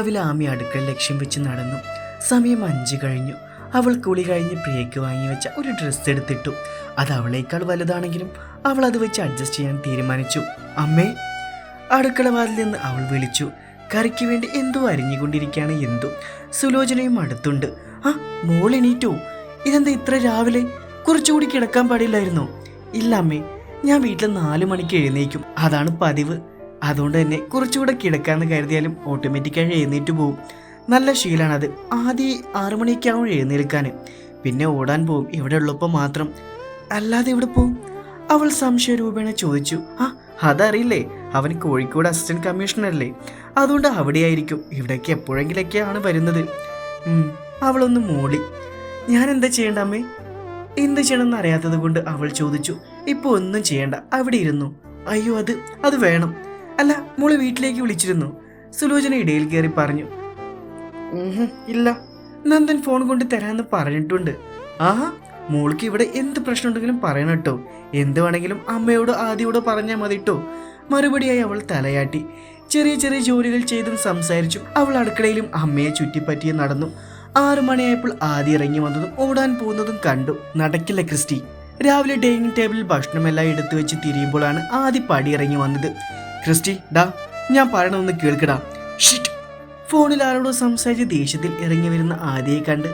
രാവിലെ ആമി അടുക്കൽ ലക്ഷ്യം വെച്ച് നടന്നു. സമയം അഞ്ച് കഴിഞ്ഞു. അവൾ കുളി കഴിഞ്ഞ് പ്രിയയ്ക്ക് വാങ്ങി വെച്ച ഒരു ഡ്രസ്സ് എടുത്തിട്ടു. അത് അവളേക്കാൾ വലുതാണെങ്കിലും അവൾ അത് വെച്ച് അഡ്ജസ്റ്റ് ചെയ്യാൻ തീരുമാനിച്ചു. അമ്മേ അടുക്കള വാതിൽ നിന്ന് അവൾ വിളിച്ചു. കറിക്ക് വേണ്ടി എന്തോ അരിഞ്ഞുകൊണ്ടിരിക്കുകയാണ് എന്തു? സുലോചനയും അടുത്തുണ്ട്. ആ മോൾ എണീറ്റോ. ഇതെന്താ ഇത്ര രാവിലെ? കുറച്ചുകൂടി കിടക്കാൻ പാടില്ലായിരുന്നോ? ഇല്ല അമ്മേ. ഞാൻ വീട്ടിൽ നാലു മണിക്ക് എഴുന്നേക്കും അതാണ് പതിവ്. അതുകൊണ്ട് തന്നെ കുറച്ചുകൂടെ കിടക്കാന്ന് കരുതിയാലും ഓട്ടോമാറ്റിക്കായി എഴുന്നേറ്റ് പോവും. നല്ല ശീലാണത്. ആദ്യം ആറു മണിക്കാവും എഴുന്നേൽക്കാൻ. പിന്നെ ഓടാൻ പോവും. ഇവിടെ ഉള്ളപ്പോൾ മാത്രം. അല്ലാതെ ഇവിടെ പോവും? അവൾ സംശയരൂപേണ ചോദിച്ചു. ആ അതറിയില്ലേ? അവൻ കോഴിക്കോട് അസിസ്റ്റന്റ് കമ്മീഷണറല്ലേ? അതുകൊണ്ട് അവിടെയായിരിക്കും. ഇവിടേക്ക് എപ്പോഴെങ്കിലൊക്കെയാണ് വരുന്നത്. അവളൊന്ന് മൂളി. ഞാൻ എന്താ ചെയ്യേണ്ട അമ്മേ? എന്ത് ചെയ്യണമെന്ന് അറിയാത്തത് കൊണ്ട് അവൾ ചോദിച്ചു. ഇപ്പൊ ഒന്നും ചെയ്യണ്ട. അവിടെ ഇരുന്നു. അയ്യോ അത് അത് വേണം. അല്ല മോൾ വീട്ടിലേക്ക് വിളിച്ചിരുന്നു. സുലോചന ഇടയിൽ കയറി പറഞ്ഞു ഇല്ല. നന്ദൻ ഫോൺ കൊണ്ട് തരാമെന്ന് പറഞ്ഞിട്ടുണ്ട്. ആഹാ മോൾക്ക് ഇവിടെ എന്ത് പ്രശ്നമുണ്ടെങ്കിലും പറയണം കേട്ടോ. എന്ത് വേണമെങ്കിലും അമ്മയോട് ആദ്യയോട് പറഞ്ഞാൽ മതി കേട്ടോ. മറുപടിയായി അവൾ തലയാട്ടി. ചെറിയ ചെറിയ ജോലികൾ ചെയ്തും സംസാരിച്ചും. അവൾ അടുക്കളയിലും അമ്മയെ ചുറ്റിപ്പറ്റിയും നടന്നു. ആറു മണിയായപ്പോൾ ആദ്യം ഇറങ്ങി വന്നതും ഓടാൻ പോകുന്നതും കണ്ടു. നടക്കില്ല ക്രിസ്റ്റി. രാവിലെ ഡൈനിങ് ടേബിളിൽ ഭക്ഷണമെല്ലാം എടുത്തു വെച്ച് തിരിയുമ്പോഴാണ് ആദ്യ പടി ഇറങ്ങി വന്നത്. ക്രിസ്റ്റി ഡാ ഞാൻ പറയണമെന്ന് കേൾക്കടാ. ഷിറ്റ്. ഫോണിൽ ആരോടോ സംസാരിച്ച് ദേഷ്യത്തിൽ ഇറങ്ങി വരുന്ന ആദിയെ കണ്ട്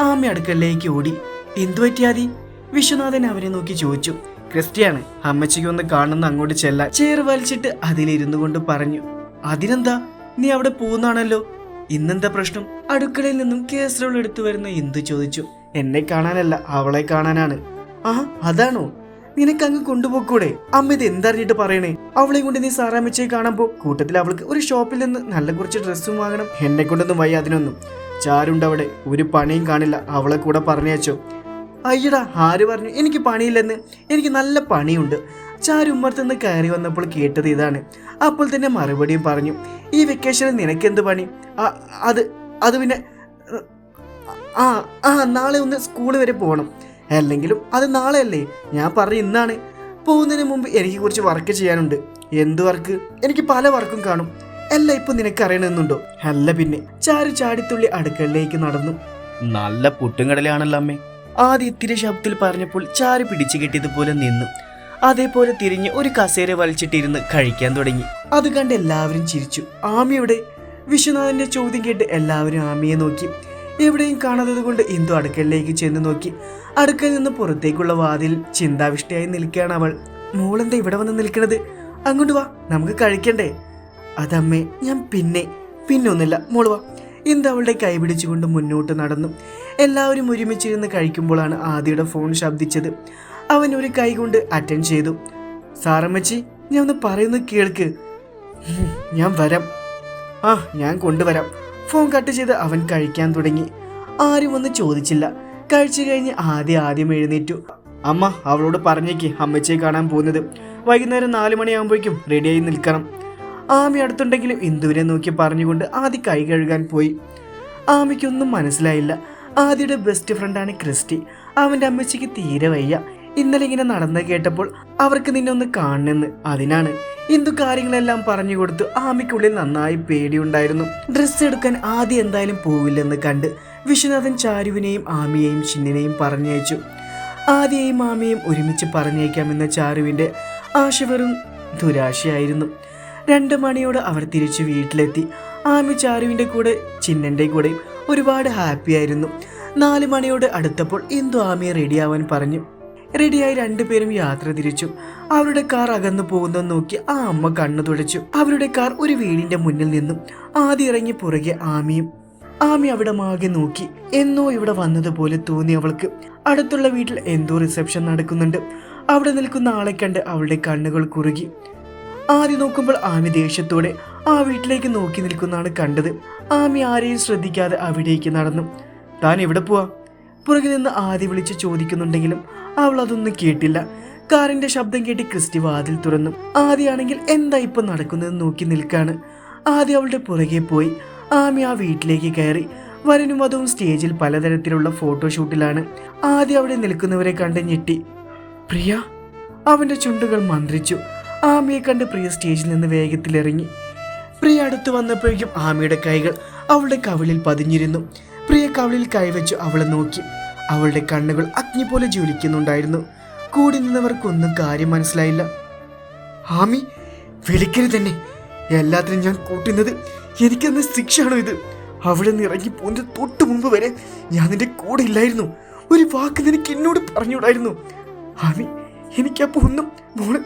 ആമ അടുക്കലേക്ക് ഓടി. എന്തു പറ്റിയാതി വിശ്വനാഥൻ അവനെ നോക്കി ചോദിച്ചു. ക്രിസ്റ്റിയാണ് അമ്മച്ചിക്ക് ഒന്ന് കാണുന്ന അങ്ങോട്ട് ചെല്ലാൻ. ചേർ വലിച്ചിട്ട് അതിലിരുന്നു കൊണ്ട് പറഞ്ഞു. അതിനെന്താ? നീ അവിടെ പോകുന്നാണല്ലോ ഇന്നെന്താ പ്രശ്നം? അടുക്കളയിൽ നിന്നും കേസറോൾ എടുത്തു വരുന്ന എന്തു ചോദിച്ചു. എന്നെ കാണാനല്ല അവളെ കാണാനാണ്. ആ അതാണോ? നിനക്ക് അങ്ങ് കൊണ്ടുപോക്കൂടെ? അമ്മ ഇത് എന്തറിഞ്ഞിട്ട് പറയണേ? അവളെ കൊണ്ട് നീ സാറാമ്മച്ചയെ കാണാൻ പോ. കൂട്ടത്തിൽ അവൾക്ക് ഒരു ഷോപ്പിൽ നിന്ന് നല്ല കുറച്ച് ഡ്രസ്സും വാങ്ങണം. എന്നെ കൊണ്ടൊന്നും വയ്യ അതിനൊന്നും. ചാരുണ്ട് അവിടെ. ഒരു പണിയും കാണില്ല. അവളെ കൂടെ പറഞ്ഞയച്ചോ. അയ്യടാ ആര് പറഞ്ഞു? എനിക്ക് പണിയില്ലെന്ന്. എനിക്ക് നല്ല പണിയുണ്ട്. ചാരു ഉമ്മർത്തുനിന്ന് കയറി വന്നപ്പോൾ കേട്ടത് ഇതാണ്. അപ്പോൾ തന്നെ മറുപടിയും പറഞ്ഞു ഈ വെക്കേഷനിൽ നിനക്കെന്ത് പണി? അത് അത് പിന്നെ ആ ആ നാളെ ഒന്ന് സ്കൂൾ വരെ പോകണം അല്ലെങ്കിലും അത് നാളെയല്ലേ? ഞാൻ പറഞ്ഞ ഇന്നാണ്. പോകുന്നതിന് മുമ്പ് എനിക്ക് കുറച്ച് വർക്ക് ചെയ്യാനുണ്ട്. എന്ത് വർക്ക് എനിക്ക് പല വർക്കും കാണും. അല്ല ഇപ്പൊ നിനക്ക് അറിയണമെന്നുണ്ടോ? അല്ല പിന്നെ. ചാരു ചാടിത്തുള്ളി അടുക്കളയിലേക്ക് നടന്നു. നല്ല പുട്ടുംകടലാണല്ലോ അമ്മേ. ആദ്യ ഇത്തിരി ശബ്ദത്തിൽ പറഞ്ഞപ്പോൾ ചാരു പിടിച്ചു കെട്ടിയതുപോലെ നിന്നു. അതേപോലെ തിരിഞ്ഞ് ഒരു കസേര വലിച്ചിട്ടിരുന്ന് കഴിക്കാൻ തുടങ്ങി. അത് കണ്ട് എല്ലാവരും ചിരിച്ചു. ആമിയുടെ വിശ്വനാഥന്റെ ചോദ്യം കേട്ട് എല്ലാവരും ആമിയെ നോക്കി. എവിടെയും കാണാത്തത് കൊണ്ട് ഇന്ദു അടുക്കളയിലേക്ക് ചെന്ന് നോക്കി. അടുക്കളയിൽ നിന്ന് പുറത്തേക്കുള്ള വാതിൽ ചിന്താവിഷ്ടയായി നിൽക്കുകയാണ് അവൾ. മോളെന്താ ഇവിടെ വന്ന് നിൽക്കണത്? അങ്ങോട്ട് വാ നമുക്ക് കഴിക്കണ്ടേ? അതമ്മേ ഞാൻ പിന്നെ പിന്നെ ഒന്നില്ല മോൾ വാ. ഇന്ദു അവളുടെ കൈ പിടിച്ചുകൊണ്ട് മുന്നോട്ട് നടന്നു. എല്ലാവരും ഒരുമിച്ചിരുന്ന് കഴിക്കുമ്പോഴാണ് ആദിയുടെ ഫോൺ ശബ്ദിച്ചത്. അവൻ ഒരു കൈ കൊണ്ട് അറ്റൻഡ് ചെയ്തു. സാറമ്മച്ചി ഞാൻ ഒന്ന് പറയുന്നത് കേൾക്ക്. ഞാൻ വരാം. ആ ഞാൻ കൊണ്ടുവരാം. ഫോൺ കട്ട് ചെയ്ത് അവൻ കഴിക്കാൻ തുടങ്ങി. ആരും ഒന്നും ചോദിച്ചില്ല. കഴിച്ചു കഴിഞ്ഞ് ആദ്യം ആദ്യം എഴുന്നേറ്റു. അമ്മ അവളോട് പറഞ്ഞേക്ക് അമ്മച്ചയെ കാണാൻ പോകുന്നത്. വൈകുന്നേരം നാല് മണിയാകുമ്പോഴേക്കും റെഡിയായി നിൽക്കണം. ആമി അടുത്തുണ്ടെങ്കിലും ഇന്ദുവിനെ നോക്കി പറഞ്ഞുകൊണ്ട് ആദ്യം കൈ കഴുകാൻ പോയി. ആമിക്കൊന്നും മനസ്സിലായില്ല. ആദിയുടെ ബെസ്റ്റ് ഫ്രണ്ടാണ് ക്രിസ്റ്റി. അവന്റെ അമ്മച്ചിക്ക് തീരെ വയ്യ. ഇന്നലെ ഇങ്ങനെ നടന്ന് കേട്ടപ്പോൾ അവർക്ക് നിന്നെ ഒന്ന് കാണണമെന്ന്. അതിനാണ്. ഇന്ദു കാര്യങ്ങളെല്ലാം പറഞ്ഞു കൊടുത്തു ആമിക്കുള്ളിൽ നന്നായി പേടിയുണ്ടായിരുന്നു. ഡ്രസ്സ് എടുക്കാൻ ആദ്യം എന്തായാലും പോവില്ലെന്ന് കണ്ട് വിശ്വനാഥൻ ചാരുവിനെയും ആമിയെയും ചിന്നിനെയും പറഞ്ഞയച്ചു. ആദ്യയും ആമിയും ഒരുമിച്ച് പറഞ്ഞയക്കാമെന്ന ചാരുവിന്റെ ആശ വെറും ദുരാശയായിരുന്നു. രണ്ടു മണിയോടെ അവർ തിരിച്ച് വീട്ടിലെത്തി. ആമി ചാരുവിന്റെ കൂടെ ചിന്നന്റെ കൂടെ ഒരുപാട് ഹാപ്പിയായിരുന്നു നാല് മണിയോട് അടുത്തപ്പോൾ ഇന്ദു ആമിയെ റെഡിയാവാൻ പറഞ്ഞു. റെഡിയായി രണ്ടുപേരും യാത്ര തിരിച്ചു. അവരുടെ കാർ അകന്നു പോകുന്നത് നോക്കി ആ അമ്മ കണ്ണു തുടച്ചു. അവരുടെ കാർ ഒരു വീടിന്റെ മുന്നിൽ നിന്നും ആദ്യം ഇറങ്ങി പുറകെ ആമിയും. ആമി അവിടെ മാകെ നോക്കി. എന്നോ ഇവിടെ വന്നതുപോലെ തോന്നി അവൾക്ക്. അടുത്തുള്ള വീട്ടിൽ എന്തോ റിസപ്ഷൻ നടക്കുന്നുണ്ട്. അവിടെ നിൽക്കുന്ന ആളെ കണ്ട് അവളുടെ കണ്ണുകൾ കുറുകി. ആദ്യം നോക്കുമ്പോൾ ആമി ദേഷ്യത്തോടെ ആ വീട്ടിലേക്ക് നോക്കി നിൽക്കുന്നതാണ് കണ്ടത്. ആമി ആരെയും ശ്രദ്ധിക്കാതെ അവിടേക്ക് നടന്നു. താൻ എവിടെ പോവാ? പുറകിൽ നിന്ന് ആദ്യം വിളിച്ച് ചോദിക്കുന്നുണ്ടെങ്കിലും അവൾ അതൊന്നും കേട്ടില്ല. കാറിന്റെ ശബ്ദം കേട്ട് ക്രിസ്റ്റി വാതിൽ തുറന്നു. ആദ്യയാണെങ്കിൽ എന്താ ഇപ്പൊ നടക്കുന്നത് നോക്കി നിൽക്കാണ്. ആദ്യം അവളുടെ പുറകെ പോയി. ആമി ആ വീട്ടിലേക്ക് കയറി. വരനും അതും സ്റ്റേജിൽ പലതരത്തിലുള്ള ഫോട്ടോഷൂട്ടിലാണ് ആദ്യം അവിടെ നിൽക്കുന്നവരെ കണ്ട് ഞെട്ടി. പ്രിയ അവന്റെ ചുണ്ടുകൾ മന്ത്രിച്ചു. ആമിയെ കണ്ട് പ്രിയ സ്റ്റേജിൽ നിന്ന് വേഗത്തിലിറങ്ങി. പ്രിയ അടുത്ത് വന്നപ്പോഴേക്കും ആമിയുടെ കൈകൾ അവളുടെ കവിളിൽ പതിഞ്ഞിരുന്നു. പ്രിയ കവിളിൽ കൈവച്ചു അവളെ നോക്കി. അവളുടെ കണ്ണുകൾ അഗ്നി പോലെ ജ്വലിക്കുന്നുണ്ടായിരുന്നു. കൂടി നിന്നവർക്കൊന്നും കാര്യം മനസ്സിലായില്ല. ഹാമി വിളിക്കരുത് തന്നെ എല്ലാത്തിനും ഞാൻ കൂട്ടുന്നത് എനിക്കെന്ന ശിക്ഷയാണോ ഇത്? അവിടെ നിന്ന് ഇറങ്ങി പോകുന്നത് തൊട്ട് മുമ്പ് വരെ ഞാൻ നിന്റെ കൂടെ ഇല്ലായിരുന്നു. ഒരു വാക്ക് നിനക്ക് എന്നോട് പറഞ്ഞുകൂടായിരുന്നു. ഹാമി എനിക്കപ്പോൾ ഒന്നും മോൾ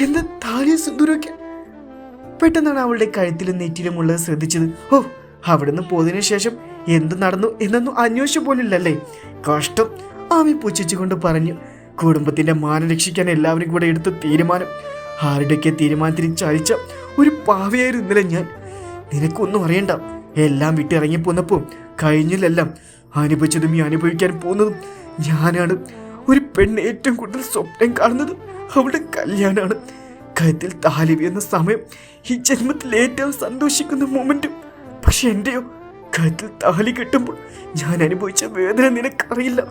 എന്താ താലിയ സുന്ദരമൊക്കെ പെട്ടെന്നാണ് അവളുടെ കഴുത്തിലും നെറ്റിലുമുള്ളത് ശ്രദ്ധിച്ചത്. ഓ അവിടുന്ന് പോയതിനു ശേഷം എന്ത് നടന്നു എന്നൊന്നും അന്വേഷിച്ചു പോലില്ലല്ലേ? കഷ്ടം. ആമി പുച്ഛിച്ചുകൊണ്ട് പറഞ്ഞു. കുടുംബത്തിന്റെ മാനം രക്ഷിക്കാൻ എല്ലാവരും കൂടെ എടുത്ത തീരുമാനം. ആരുടെയൊക്കെ തീരുമാനത്തിന് ചലിച്ച ഒരു പാവയായിരുന്നു ഇന്നലെ ഞാൻ. നിനക്കൊന്നും അറിയണ്ട. എല്ലാം വിട്ടിറങ്ങി വിട്ടിറങ്ങിപ്പോന്നപ്പോൾ കഴിഞ്ഞില്ലെല്ലാം. അനുഭവിച്ചതും ഈ അനുഭവിക്കാൻ പോകുന്നതും ഞാനാണ്. ഒരു പെണ്ണ് ഏറ്റവും കൂടുതൽ സ്വപ്നം കാണുന്നത് അവളുടെ കല്യാണമാണ് കഴുത്തിൽ താലി വീഴുന്ന സമയം ഈ ജന്മത്തിൽ ഏറ്റവും സന്തോഷിക്കുന്ന മൊമെന്റും പക്ഷെ എന്റെയോ കഴുത്തിൽ താലി കെട്ടുമ്പോൾ ഞാൻ അനുഭവിച്ച വേദന നിനക്കറിയില്ല.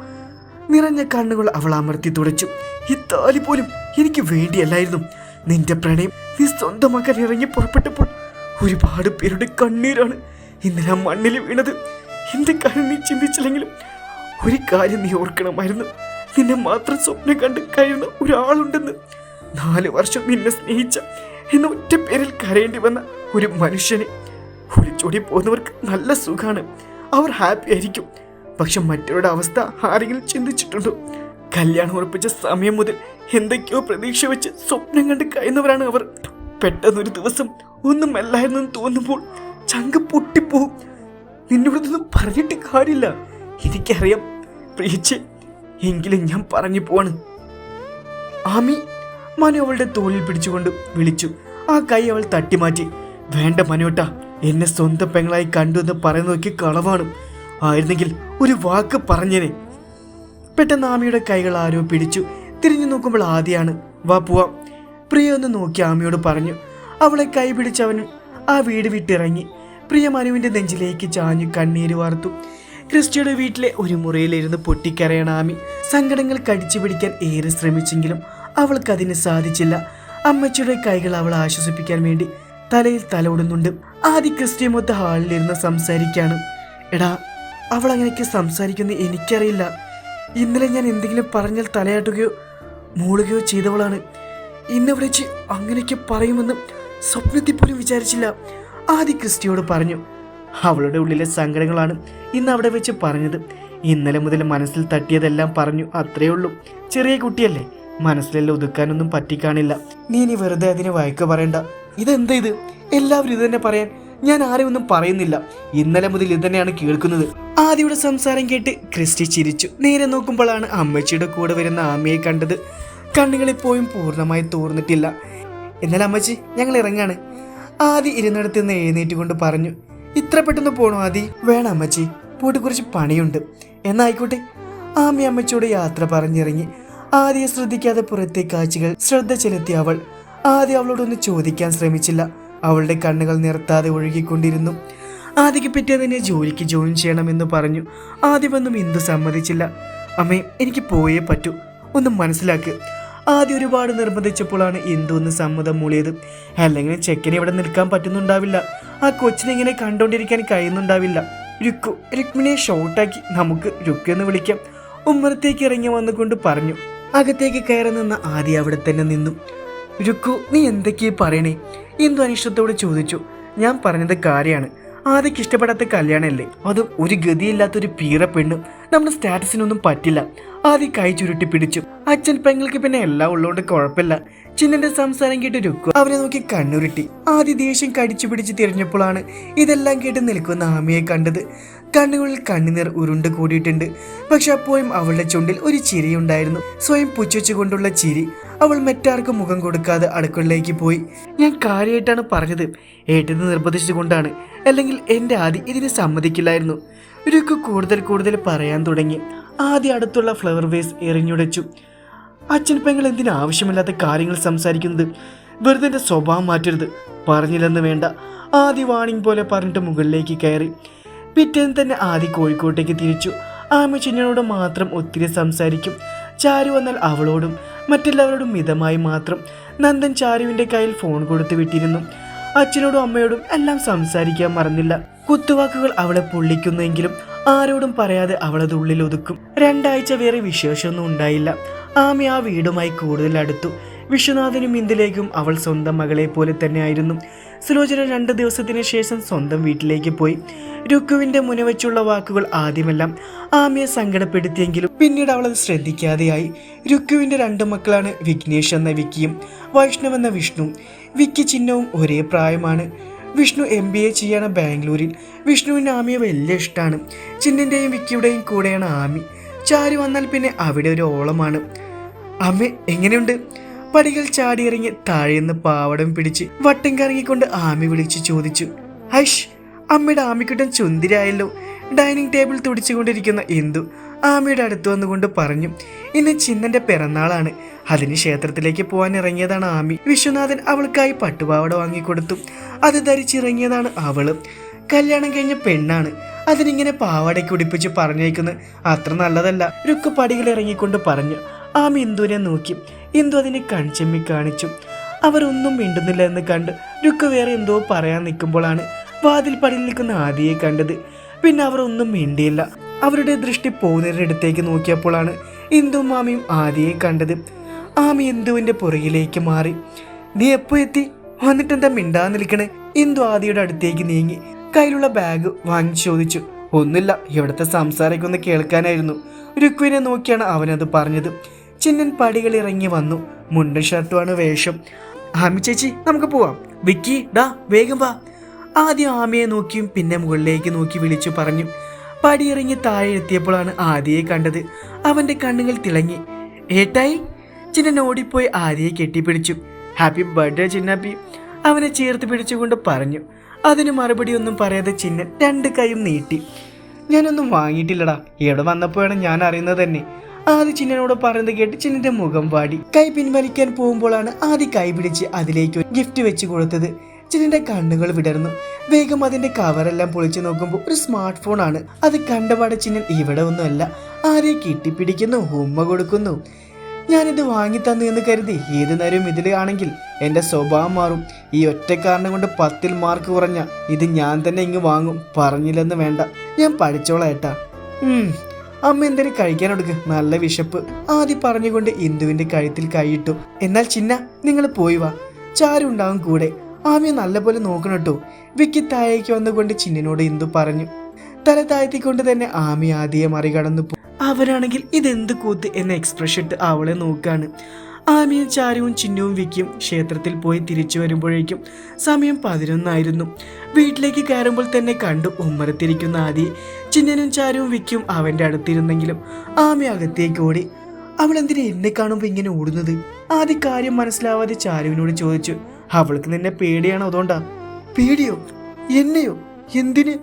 നിറഞ്ഞ കണ്ണുകൾ അവൾ അമർത്തി തുടച്ചു. ഈ താലി പോലും എനിക്ക് വേണ്ടിയല്ലായിരുന്നു. നിന്റെ പ്രണയം നീ സ്വന്തമാക്കാൻ ഇറങ്ങി പുറപ്പെട്ടപ്പോൾ ഒരുപാട് പേരുടെ കണ്ണീരാണ് ഇന്നലെ മണ്ണിൽ വീണത്. എന്റെ കാര്യം നീ ചിന്തിച്ചില്ലെങ്കിലും ഒരു കാര്യം നീ ഓർക്കണമായിരുന്നു. നിന്നെ മാത്രം സ്വപ്നം കണ്ട് കഴിയുന്ന ഒരാളുണ്ടെന്ന്. നാല് വർഷം നിന്നെ സ്നേഹിച്ച എന്ന ഒറ്റ പേരിൽ കരയേണ്ടി വന്ന ഒരു മനുഷ്യനെ ഒളിച്ചോടി പോകുന്നവർക്ക് നല്ല സുഖമാണ് അവർ ഹാപ്പി ആയിരിക്കും. പക്ഷെ മറ്റവരുടെ അവസ്ഥ ആരെങ്കിലും ചിന്തിച്ചിട്ടുണ്ടോ? കല്യാണം ഉറപ്പിച്ച സമയം മുതൽ എന്തൊക്കെയോ പ്രതീക്ഷ വെച്ച് സ്വപ്നം കണ്ട് കഴിയുന്നവരാണ് അവർ. പെട്ടെന്നൊരു ദിവസം ഒന്നും എന്ന് തോന്നുമ്പോൾ ചങ്ക പൊട്ടിപ്പോവും നിന്നോടൊന്നും പറഞ്ഞിട്ട് കാര്യമില്ല. എനിക്കറിയാം പ്രിയച്ച് എങ്കിലും ഞാൻ പറഞ്ഞു പോവാണ്. ആമി മനു അവളുടെ തോളിൽ പിടിച്ചുകൊണ്ട് വിളിച്ചു. ആ കൈ അവൾ തട്ടിമാറ്റി. വേണ്ട മനോട്ട എന്നെ സ്വന്തം പെങ്ങളായി കണ്ടു എന്ന് നോക്കി കളവാണ്. ആയിരുന്നെങ്കിൽ ഒരു വാക്ക് പറഞ്ഞേനെ. പെട്ടെന്ന് ആമിയുടെ കൈകൾ ആരോ പിടിച്ചു. തിരിഞ്ഞു നോക്കുമ്പോൾ ആദ്യമാണ് വാ പോവാം. പ്രിയ ഒന്ന് നോക്കി ആമിയോട് പറഞ്ഞു. അവളെ കൈ പിടിച്ചവൻ ആ വീട് വിട്ടിറങ്ങി. പ്രിയ മനുവിന്റെ നെഞ്ചിലേക്ക് ചാഞ്ഞു കണ്ണീര് വാർത്തു. ക്രിസ്റ്റിയുടെ വീട്ടിലെ ഒരു മുറിയിലിരുന്ന് പൊട്ടിക്കരയണ ആമി. സങ്കടങ്ങൾ കടിച്ചു പിടിക്കാൻ ഏറെ ശ്രമിച്ചെങ്കിലും അവൾക്കതിന് സാധിച്ചില്ല. അമ്മച്ചിയുടെ കൈകൾ അവളെ ആശ്വസിപ്പിക്കാൻ വേണ്ടി തലയിൽ തലോടുന്നുണ്ട്. ആദ്യ ക്രിസ്റ്റിയമൊത്ത ഹാളിലിരുന്ന് സംസാരിക്കാണ്. എടാ അവൾ അങ്ങനെയൊക്കെ സംസാരിക്കുന്ന എനിക്കറിയില്ല. ഇന്നലെ ഞാൻ എന്തെങ്കിലും പറഞ്ഞാൽ തലയാട്ടുകയോ മൂളുകയോ ചെയ്തവളാണ്. ഇന്ന് വിളിച്ച് അങ്ങനെയൊക്കെ പറയുമെന്ന് സ്വപ്നത്തിൽ പോലും വിചാരിച്ചില്ല. ആദ്യ ക്രിസ്റ്റിയോട് പറഞ്ഞു അവളുടെ ഉള്ളിലെ സങ്കടങ്ങളാണ് ഇന്ന് അവിടെ വെച്ച് പറഞ്ഞത്. ഇന്നലെ മുതൽ മനസ്സിൽ തട്ടിയതെല്ലാം പറഞ്ഞു അത്രയേ ഉള്ളൂ. ചെറിയ കുട്ടിയല്ലേ മനസ്സിലെല്ലാം ഒതുക്കാനൊന്നും പറ്റിക്കാണില്ല. നീ ഇനി വെറുതെ അതിന് വഴക്ക് പറയണ്ട. ഇതെന്താ ഇത്? എല്ലാവരും ഇത് തന്നെ പറയാൻ ഞാൻ ആരെയും ഒന്നും പറയുന്നില്ല. ഇന്നലെ മുതൽ ഇത് തന്നെയാണ് കേൾക്കുന്നത്. ആദിയുടെ സംസാരം കേട്ട് ക്രിസ്റ്റി ചിരിച്ചു. നേരെ നോക്കുമ്പോഴാണ് അമ്മച്ചിയുടെ കൂടെ വരുന്ന ആമയെ കണ്ടത്. കണ്ണുകളിപ്പോഴും പൂർണമായി തോർന്നിട്ടില്ല. എന്നാൽ അമ്മച്ചി ഞങ്ങൾ ഇറങ്ങാണ്. ആദി ഇരുന്നിടത്ത് നിന്ന് എഴുന്നേറ്റ് കൊണ്ട് പറഞ്ഞു. ഇത്ര പെട്ടെന്ന് പോണോ ആദി? വേണം അമ്മച്ചി. പോയിട്ട് കുറച്ച് പണിയുണ്ട്. എന്നായിക്കോട്ടെ. ആമി അമ്മച്ചിയോട് യാത്ര പറഞ്ഞിറങ്ങി. ആദ്യം ശ്രദ്ധിക്കാതെ പുറത്തെ കാഴ്ചകൾ ശ്രദ്ധ ചെലുത്തിയ അവൾ. ആദ്യം അവളോടൊന്ന് ചോദിക്കാൻ ശ്രമിച്ചില്ല. അവളുടെ കണ്ണുകൾ നിർത്താതെ ഒഴുകിക്കൊണ്ടിരുന്നു. ആദ്യക്ക് പിറ്റേതിനെ ജോലിക്ക് ജോയിൻ ചെയ്യണമെന്ന് പറഞ്ഞു. ആദ്യമൊന്നും എന്തു സമ്മതിച്ചില്ല. അമ്മേ എനിക്ക് പോയേ പറ്റൂ. ഒന്ന് മനസ്സിലാക്ക്. ആദ്യം ഒരുപാട് നിർബന്ധിച്ചപ്പോഴാണ് ഇന്ദു ഒന്ന് സമ്മതം മൂളിയത്. അല്ലെങ്കിൽ ചെക്കന് ഇവിടെ നിൽക്കാൻ പറ്റുന്നുണ്ടാവില്ല. ആ കൊച്ചിനെ ഇങ്ങനെ കണ്ടോണ്ടിരിക്കാൻ കഴിയുന്നുണ്ടാവില്ല. രുക്കു രുക്മിണിയെ ഷോർട്ടാക്കി നമുക്ക് രുക്കു എന്ന് വിളിക്കാം. ഉമ്മറത്തേക്ക് ഇറങ്ങി വന്നുകൊണ്ട് പറഞ്ഞു. അകത്തേക്ക് കയറി നിന്ന ആദ്യ അവിടെ തന്നെ നിന്നു. രുക്കു നീ എന്തൊക്കെയാ പറയണേ? എന്തു അനിഷ്ടത്തോട് ചോദിച്ചു. ഞാൻ പറഞ്ഞത് കാര്യമാണ്. ആദ്യക്ക് ഇഷ്ടപ്പെടാത്ത കല്യാണമല്ലേ? അതും ഒരു ഗതിയില്ലാത്തൊരു പീറ പെണ്ണ്. നമ്മുടെ സ്റ്റാറ്റസിനൊന്നും പറ്റില്ല. ആദ്യം കൈ ചുരുട്ടി പിടിച്ചു. അച്ഛൻ പെങ്ങൾക്ക് പിന്നെ എല്ലാം ഉള്ളതുകൊണ്ട് കുഴപ്പമില്ല. ചിന്നന്റെ സംസാരം കേട്ട് രുക്കു അവനെ നോക്കി കണ്ണുരുട്ടി. ആദ്യ ദേഷ്യം കടിച്ചു പിടിച്ച് തിരിഞ്ഞപ്പോഴാണ് ഇതെല്ലാം കേട്ട് നിൽക്കുന്ന ആമയെ കണ്ടത്. കണ്ണുകളിൽ കണ്ണുനീർ ഉരുണ്ട് കൂടിയിട്ടുണ്ട്. പക്ഷെ അപ്പോഴും അവളുടെ ചുണ്ടിൽ ഒരു ചിരിയുണ്ടായിരുന്നു. സ്വയം പുച്ഛിച്ചുകൊണ്ടുള്ള ചിരി അവൾ മറ്റാർക്കും മുഖം കൊടുക്കാതെ അടുക്കളയിലേക്ക് പോയി. ഞാൻ കാര്യമായിട്ടാണ് പറഞ്ഞത്. ഏട്ടന് നിർബന്ധിച്ചുകൊണ്ടാണ്. അല്ലെങ്കിൽ എന്റെ ആദി ഇതിന് സമ്മതിക്കില്ലായിരുന്നു. രുക്കു കൂടുതൽ കൂടുതൽ പറയാൻ തുടങ്ങി. ആദ്യ അടുത്തുള്ള ഫ്ലവർ വേസ് എറിഞ്ഞുടച്ചു അച്ഛൻ പെങ്ങൾ എന്തിനു ആവശ്യമില്ലാത്ത കാര്യങ്ങൾ സംസാരിക്കുന്നത്? വെറുതെ സ്വഭാവം മാറ്റരുത്. പറഞ്ഞില്ലെന്ന് വേണ്ട. ആദ്യ വാണിംഗ് പോലെ പറഞ്ഞിട്ട് മുകളിലേക്ക് കയറി. പിറ്റേന്ന് തന്നെ ആദ്യ കോഴിക്കോട്ടേക്ക് തിരിച്ചു. ആമി ചിന്നനോട് മാത്രം ഒത്തിരി സംസാരിക്കും. ചാരു വന്നാൽ അവളോടും മറ്റെല്ലാവരോടും മിതമായി മാത്രം. നന്ദൻ ചാരുവിന്റെ കയ്യിൽ ഫോൺ കൊടുത്തു വിട്ടിരുന്നു. അച്ഛനോടും അമ്മയോടും എല്ലാം സംസാരിക്കാൻ മറന്നില്ല. കുത്തുവാക്കുകൾ അവളെ പൊള്ളിക്കുന്നെങ്കിലും ആരോടും പറയാതെ അവളത് ഉള്ളിൽ ഒതുക്കും. രണ്ടാഴ്ച വേറെ വിശേഷമൊന്നും ഉണ്ടായില്ല. ആമി ആ വീടുമായി കൂടുതൽ അടുത്തു. വിശ്വനാഥനും ഇന്ദിലേക്കും അവൾ സ്വന്തം മകളെ പോലെ തന്നെയായിരുന്നു സുലോചന രണ്ട് ദിവസത്തിന് ശേഷം സ്വന്തം വീട്ടിലേക്ക് പോയി. രുക്കുവിന്റെ മുനവച്ചുള്ള വാക്കുകൾ ആദ്യമെല്ലാം ആമിയെ സങ്കടപ്പെടുത്തിയെങ്കിലും പിന്നീട് അവളത് ശ്രദ്ധിക്കാതെയായി. രുക്കുവിന്റെ രണ്ട് മക്കളാണ് വിഘ്നേഷ് എന്ന വിക്കിയും വൈഷ്ണവ് എന്ന വിഷ്ണു. വിക്കി ചിഹ്നവും ഒരേ പ്രായമാണ്. വിഷ്ണു എം ബി എ ചെയ്യാണ് ബാംഗ്ലൂരിൽ. വിഷ്ണുവിന് ആമിയെ വലിയ ഇഷ്ടമാണ്. ചിന്നിന്റെയും വിക്കിയുടെയും കൂടെയാണ് ആമി. ചാരി വന്നാൽ പിന്നെ അവിടെ ഒരു ഓളമാണ്. അമ്മ എങ്ങനെയുണ്ട്? പടികൾ ചാടിയിറങ്ങി താഴെന്ന് പാവടം പിടിച്ച് വട്ടം കറങ്ങിക്കൊണ്ട് ആമി വിളിച്ച് ചോദിച്ചു ഹൈഷ് അമ്മയുടെ ആമിക്കുട്ടൻ ചുന്തിരായല്ലോ. ഡൈനിങ് ടേബിൾ തുടിച്ചുകൊണ്ടിരിക്കുന്ന എന്തു ആമിയുടെ അടുത്ത് വന്നുകൊണ്ട് പറഞ്ഞു ഇന്ന് ചിന്നന്റെ പിറന്നാളാണ്. അതിന് ക്ഷേത്രത്തിലേക്ക് പോകാൻ ഇറങ്ങിയതാണ് ആമി. വിശ്വനാഥൻ അവൾക്കായി പട്ടുപാവട വാങ്ങിക്കൊടുത്തു. അത് ധരിച്ചിറങ്ങിയതാണ് അവൾ. കല്യാണം കഴിഞ്ഞ പെണ്ണാണ്. അതിനിങ്ങനെ പാവാടയ്ക്ക് ഉടിപ്പിച്ച് പറഞ്ഞേക്കുന്നത് അത്ര നല്ലതല്ല. രുക്ക് പടികൾ ഇറങ്ങിക്കൊണ്ട് പറഞ്ഞു ആമി ഇന്ദുവിനെ നോക്കി ഇന്ദു അതിനെ കൺചെമ്മി കാണിച്ചു. അവരൊന്നും മിണ്ടുന്നില്ല എന്ന് കണ്ട് രുക്ക് വേറെ എന്തോ പറയാൻ നിൽക്കുമ്പോഴാണ് വാതിൽ പടിയിൽ നിൽക്കുന്ന ആദിയെ കണ്ടത്. പിന്നെ അവർ ഒന്നും മിണ്ടിയില്ല. അവരുടെ ദൃഷ്ടി പോകുന്നവരുടെ അടുത്തേക്ക് നോക്കിയപ്പോഴാണ് ഇന്ദു മാമിയും ആദിയെ കണ്ടത്. ആമി ഇന്ദുവിന്റെ പുറകിലേക്ക് മാറി. നീ എപ്പോ എത്തി? വന്നിട്ടെന്താ മിണ്ടാതെ നിൽക്കണേ? ഇന്ദു ആദിയുടെ അടുത്തേക്ക് നീങ്ങി. കയ്യിലുള്ള ബാഗ് വാങ്ങി ചോദിച്ചു. ഒന്നുമില്ല ഇവിടുത്തെ സംസാരമൊക്കെ ഒന്ന് കേൾക്കാനായിരുന്നു. രുക്വിനെ നോക്കിയാണ് അവനത് പറഞ്ഞത്. ചിന്നൻ പടികൾ ഇറങ്ങി വന്നു. മുണ്ടും ഷർട്ടുമാണ് വേഷം. ആമി ചേച്ചി നമുക്ക് പോവാം. വിക്കി ഡാ വേഗം വാ. ആദ്യം ആമിയെ നോക്കിയും പിന്നെ മുകളിലേക്ക് നോക്കി വിളിച്ചു പറഞ്ഞു. പടിയിറങ്ങി താഴെ എത്തിയപ്പോഴാണ് ആദിയെ കണ്ടത്. അവന്റെ കണ്ണുകൾ തിളങ്ങി. ഏട്ടായി? ചിന്നൻ ഓടിപ്പോയി ആദിയെ കെട്ടിപ്പിടിച്ചു. Happy birthday Chinnappi. അവനെ ചേർത്ത് പിടിച്ചുകൊണ്ട് പറഞ്ഞു. അതിന് മറുപടി ഒന്നും പറയാതെ ചിന്നൻ രണ്ട് കൈയും നീട്ടി. ഞാനൊന്നും വാങ്ങിയിട്ടില്ലടാ. ഇവിടെ വന്നപ്പോഴാണ് ഞാൻ അറിയുന്നത് തന്നെ? ആദ്യ ചിന്നനോട് പറയുന്നത് കേട്ട് ചിന്നന്റെ മുഖം വാടി. കൈ പിൻവലിക്കാൻ പോകുമ്പോഴാണ് ആദ്യ കൈ പിടിച്ച് അതിലേക്ക് ഗിഫ്റ്റ് വെച്ച് കൊടുത്തത്. ചിന്നന്റെ കണ്ണുകൾ വിടർന്നു. വേഗം അതിന്റെ കവറെല്ലാം പൊളിച്ചു നോക്കുമ്പോൾ ഒരു സ്മാർട്ട് ഫോൺ ആണ്. അത് കണ്ടപാടെ ചിന്നൻ ഇവിടെ ഒന്നുമല്ല. ആരെ കെട്ടിപ്പിടിക്കുന്നു ഉമ്മ കൊടുക്കുന്നു. ഞാനിത് വാങ്ങി തന്നു എന്ന് കരുതി ഏത് നേരവും ഇതിൽ ആണെങ്കിൽ എന്റെ സ്വഭാവം മാറും. ഈ ഒറ്റ കാരണം കൊണ്ട് പത്തിൽ മാർക്ക് കുറഞ്ഞ ഇത് ഞാൻ തന്നെ ഇങ്ങ് വാങ്ങും. പറഞ്ഞില്ലെന്ന് വേണ്ട. ഞാൻ പഠിച്ചോളാം ഏട്ടാ. അമ്മ എന്തിനു കഴിക്കാനൊടുക്ക് നല്ല വിശപ്പ്. ആദ്യം പറഞ്ഞുകൊണ്ട് ഇന്ദുവിന്റെ കഴുത്തിൽ കൈയിട്ടു. എന്നാൽ ചിന്ന നിങ്ങൾ പോയി വാ. ചാരു ഉണ്ടാവും കൂടെ. ആമിയെ നല്ലപോലെ നോക്കണം കേട്ടോ വിക്കി താഴേക്ക് വന്നുകൊണ്ട് ചിന്നിനോട് ഇന്ദു പറഞ്ഞു. തല താഴ്ത്തിക്കൊണ്ട് തന്നെ ആമി ആദിയെ മറികടന്നു അവരാണെങ്കിൽ ഇതെന്ത് കൂത്ത് എന്ന എക്സ്പ്രഷൻ ഇട്ട് അവളെ നോക്കാണ്. ആമിയും ചാരുവും ചിഹ്നവും വിക്കിയും ക്ഷേത്രത്തിൽ പോയി തിരിച്ചു വരുമ്പോഴേക്കും സമയം പതിനൊന്നായിരുന്നു. വീട്ടിലേക്ക് കയറുമ്പോൾ തന്നെ കണ്ടു ഉമ്മറത്തിരിക്കുന്ന ആദി ചിഹ്നനും ചാരുവും വിക്കിയും അവന്റെ അടുത്തിരുന്നെങ്കിലും ആമി അകത്തേക്ക് ഓടി അവൾ എന്തിനാ എന്നെ കാണുമ്പോൾ ഇങ്ങനെ ഓടുന്നത്? ആദ്യ കാര്യം മനസ്സിലാവാതെ ചാരുവിനോട് ചോദിച്ചു അവൾക്ക് നിന്നെ പേടിയാണോ അതുകൊണ്ടാ? പേടിയോ? എന്നെയോ? എന്തിന്?